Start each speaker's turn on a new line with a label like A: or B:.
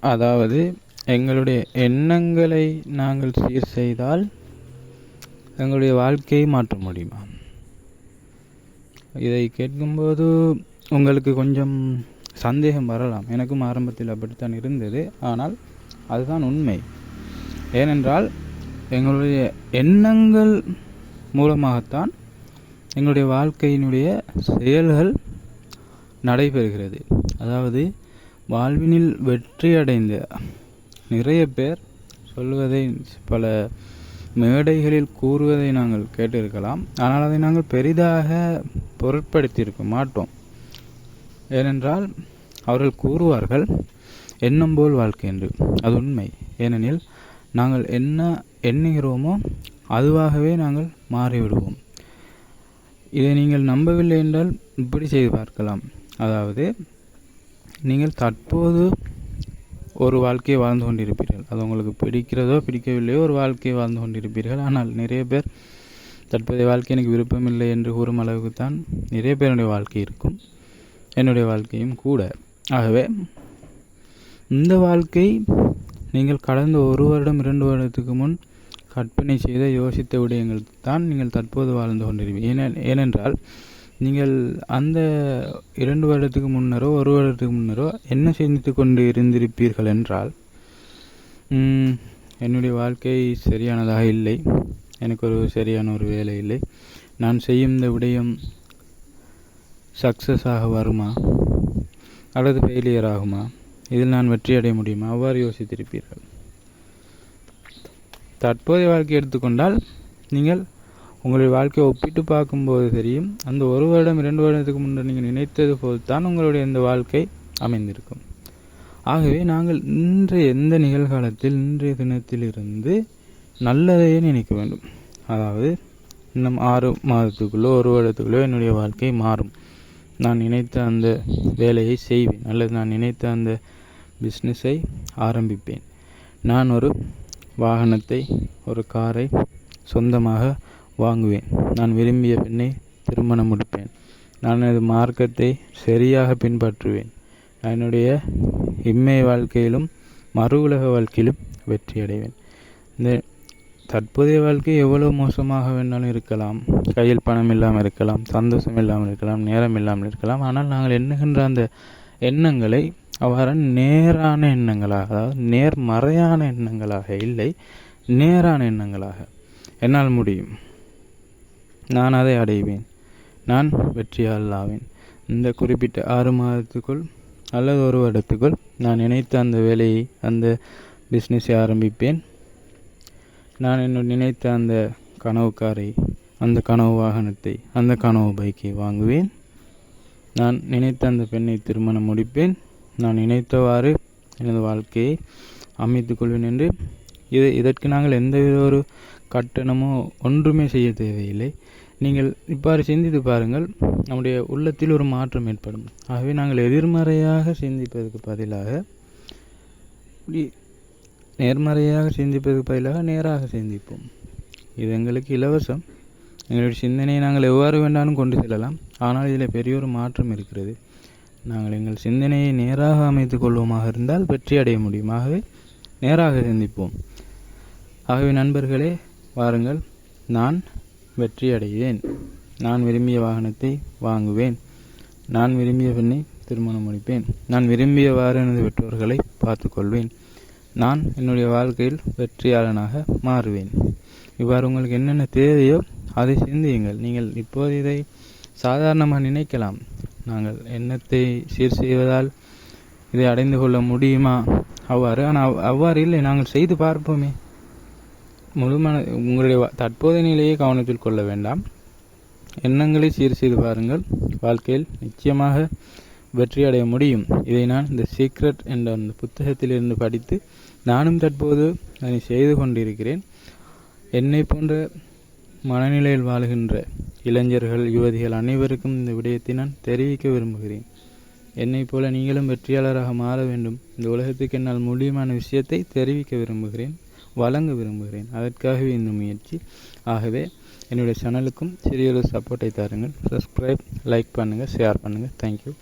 A: அதாவது எங்களுடைய எண்ணங்களை நாங்கள் சீர் செய்தால் எங்களுடைய வாழ்க்கையை மாற்ற முடியுமா? இதை கேட்கும்போது உங்களுக்கு கொஞ்சம் சந்தேகம் வரலாம். எனக்கும் ஆரம்பத்தில் அப்படித்தான் இருந்தது. ஆனால் அதுதான் உண்மை. ஏனென்றால் எங்களுடைய எண்ணங்கள் மூலமாகத்தான் எங்களுடைய வாழ்க்கையினுடைய செயல்கள் நடைபெறுகிறது. அதாவது வாழ்வினில் வெற்றி அடைந்த நிறைய பேர் சொல்வதை பல மேடைகளில் கூறுவதை நாங்கள் கேட்டிருக்கலாம். ஆனால் அதை நாங்கள் பெரிதாக பொருட்படுத்தியிருக்க மாட்டோம். ஏனென்றால் அவர்கள் கூறுவார்கள் எண்ணம் போல் வாழ்க்கை என்று. அது உண்மை. ஏனெனில் நாங்கள் என்ன எண்ணுகிறோமோ அதுவாகவே நாங்கள் மாறிவிடுவோம். இதை நீங்கள் நம்பவில்லை என்றால் இப்படி செய்து பார்க்கலாம். அதாவது நீங்கள் தற்போது ஒரு வாழ்க்கையை வாழ்ந்து கொண்டிருப்பீர்கள். அது உங்களுக்கு பிடிக்கிறதோ பிடிக்கவில்லையோ ஒரு வாழ்க்கையை வாழ்ந்து கொண்டிருப்பீர்கள். ஆனால் நிறைய பேர் தற்போதைய வாழ்க்கை எனக்கு விருப்பமில்லை என்று கூறும் அளவுக்கு தான் நிறைய பேருடைய வாழ்க்கை இருக்கும். என்னுடைய வாழ்க்கையும் கூட. ஆகவே இந்த வாழ்க்கை நீங்கள் கடந்த ஒரு வருடம் இரண்டு வருடத்துக்கு முன் கற்பனை செய்த யோசித்த விடயங்கள் தான் நீங்கள் தற்போது வாழ்ந்து கொண்டிருப்பீர்கள். ஏனென்றால் நீங்கள் அந்த இரண்டு வருடத்துக்கு முன்னரோ ஒரு வருடத்துக்கு முன்னரோ என்ன சிந்தித்து கொண்டு இருந்திருப்பீர்கள் என்றால் என்னுடைய வாழ்க்கை சரியானதாக இல்லை. எனக்கு ஒரு சரியான ஒரு வேலை இல்லை. நான் செய்யும் இந்த விடயம் சக்ஸஸாக வருமா? அல்லது ஃபெயிலியர் ஆகுமா? இதில் நான் வெற்றி அடைய முடியுமா? அவ்வாறு யோசித்திருப்பீர்கள். தற்போதைய வாழ்க்கை எடுத்துக்கொண்டால் நீங்கள் உங்களுடைய வாழ்க்கையை ஒப்பிட்டு பார்க்கும்போது தெரியும் அந்த ஒரு வருடம் இரண்டு வருடத்துக்கு முன்னர் நீங்கள் நினைத்தது போல் தான் உங்களுடைய இந்த வாழ்க்கை அமைந்திருக்கும். ஆகவே நாங்கள் இன்றைய எந்த நிகழ்காலத்தில் இன்றைய தினத்திலிருந்து நல்லதையே நினைக்க வேண்டும். அதாவது இன்னும் ஆறு மாதத்துக்குள்ளோ ஒரு வருடத்துக்குள்ளோ என்னுடைய வாழ்க்கை மாறும். நான் நினைத்த அந்த வேலையை செய்வேன் அல்லது நான் நினைத்த அந்த பிஸ்னஸை ஆரம்பிப்பேன். நான் ஒரு வாகனத்தை ஒரு காரை சொந்தமாக வாங்குவேன். நான் விரும்பிய பெண்ணை திருமணம் முடிப்பேன். நான் எனது மார்க்கத்தை சரியாக பின்பற்றுவேன். என்னுடைய இம்மை வாழ்க்கையிலும் மறு உலக வாழ்க்கையிலும் வெற்றி அடைவேன். இந்த தற்போதைய வாழ்க்கை எவ்வளோ மோசமாக வேணாலும் இருக்கலாம். கையில் பணம் இல்லாமல் இருக்கலாம் சந்தோஷம் இல்லாமல் இருக்கலாம் நேரம் இல்லாமல் இருக்கலாம். ஆனால் நாங்கள் எண்ணுகின்ற அந்த எண்ணங்களை அவ்வாறு நேரான எண்ணங்களாக அதாவது நேர்மறையான எண்ணங்களாக இல்லை நேரான எண்ணங்களாக என்னால் முடியும். நான் அதை அடைவேன். நான் வெற்றியாளர் ஆவேன் இந்த குறிப்பிட்ட ஆறு மாதத்துக்குள் அல்லது ஒரு வருடத்துக்குள் நான் நினைத்த அந்த வேலையை அந்த பிஸ்னஸை ஆரம்பிப்பேன். நான் என்னோட நினைத்த அந்த கனவு காரை அந்த கனவு வாகனத்தை அந்த கனவு பைக்கை வாங்குவேன். நான் நினைத்த அந்த பெண்ணை திருமணம் முடிப்பேன். நான் நினைத்தவாறு எனது வாழ்க்கையை அமைத்துக் கொள்வேன் என்று இது இதற்கு நாங்கள் எந்த ஒரு கட்டணமோ ஒன்றுமே செய்ய தேவையில்லை. நீங்கள் இவ்வாறு சிந்தித்து பாருங்கள் நம்முடைய உள்ளத்தில் ஒரு மாற்றம் ஏற்படும். ஆகவே நாங்கள் எதிர்மறையாக சிந்திப்பதற்கு பதிலாக நேர்மறையாக சிந்திப்பதற்கு பதிலாக நேராக சிந்திப்போம். இது எங்களுக்கு இலவசம். எங்களுடைய சிந்தனையை நாங்கள் எவ்வாறு வேண்டாலும் கொண்டு செல்லலாம். ஆனால் இதில் பெரிய ஒரு மாற்றம் இருக்கிறது. நாங்கள் எங்கள் சிந்தனையை நேராக அமைத்து கொள்வோமாக இருந்தால் வெற்றி அடைய முடியும். ஆகவே நேராக சிந்திப்போம். ஆகவே நண்பர்களே வாருங்கள். நான் வெற்றி அடைவேன் நான் விரும்பிய வாகனத்தை வாங்குவேன். நான் விரும்பிய பெண்ணை திருமணம் முடிப்பேன். நான் விரும்பியவாறு எனது பெற்றோர்களை பார்த்துக்கொள்வேன். நான் என்னுடைய வாழ்க்கையில் வெற்றியாளனாக மாறுவேன். இவ்வாறு உங்களுக்கு என்னென்ன தேவையோ அதை சிந்தியுங்கள் நீங்கள் இப்போது இதை சாதாரணமாக நினைக்கலாம். நாங்கள் எண்ணத்தை சீர் செய்வதால் இதை அடைந்து கொள்ள முடியுமா? அவ்வாறு. ஆனால் அவ்வாறு இல்லை. நாங்கள் செய்து பார்ப்போமே. முழுமன உங்களுடைய தற்போதைய நிலையை கவனத்தில் கொள்ள வேண்டாம். எண்ணங்களை சீர் செய்து பாருங்கள். வாழ்க்கையில் நிச்சயமாக வெற்றி அடைய முடியும். இதை நான் இந்த சீக்ரெட் என்ற அந்த புத்தகத்திலிருந்து படித்து நானும் தற்போது அதை செய்து கொண்டிருக்கிறேன். என்னை போன்ற மனநிலையில் வாழுகின்ற இளைஞர்கள் யுவதிகள் அனைவருக்கும் இந்த விடயத்தை நான் தெரிவிக்க விரும்புகிறேன். என்னை போல நீங்களும் வெற்றியாளராக மாற வேண்டும். இந்த உலகத்துக்கு என்னால் முடியுமான விஷயத்தை தெரிவிக்க விரும்புகிறேன். வழங்க விரும்புகிறேன். அதற்காகவே இந்த முயற்சி. ஆகவே என்னுடைய சேனலுக்கும் சிறிய ஒரு சப்போர்ட்டை தாருங்கள். சப்ஸ்கிரைப் லைக் பண்ணுங்கள் ஷேர் பண்ணுங்கள் தேங்க்யூ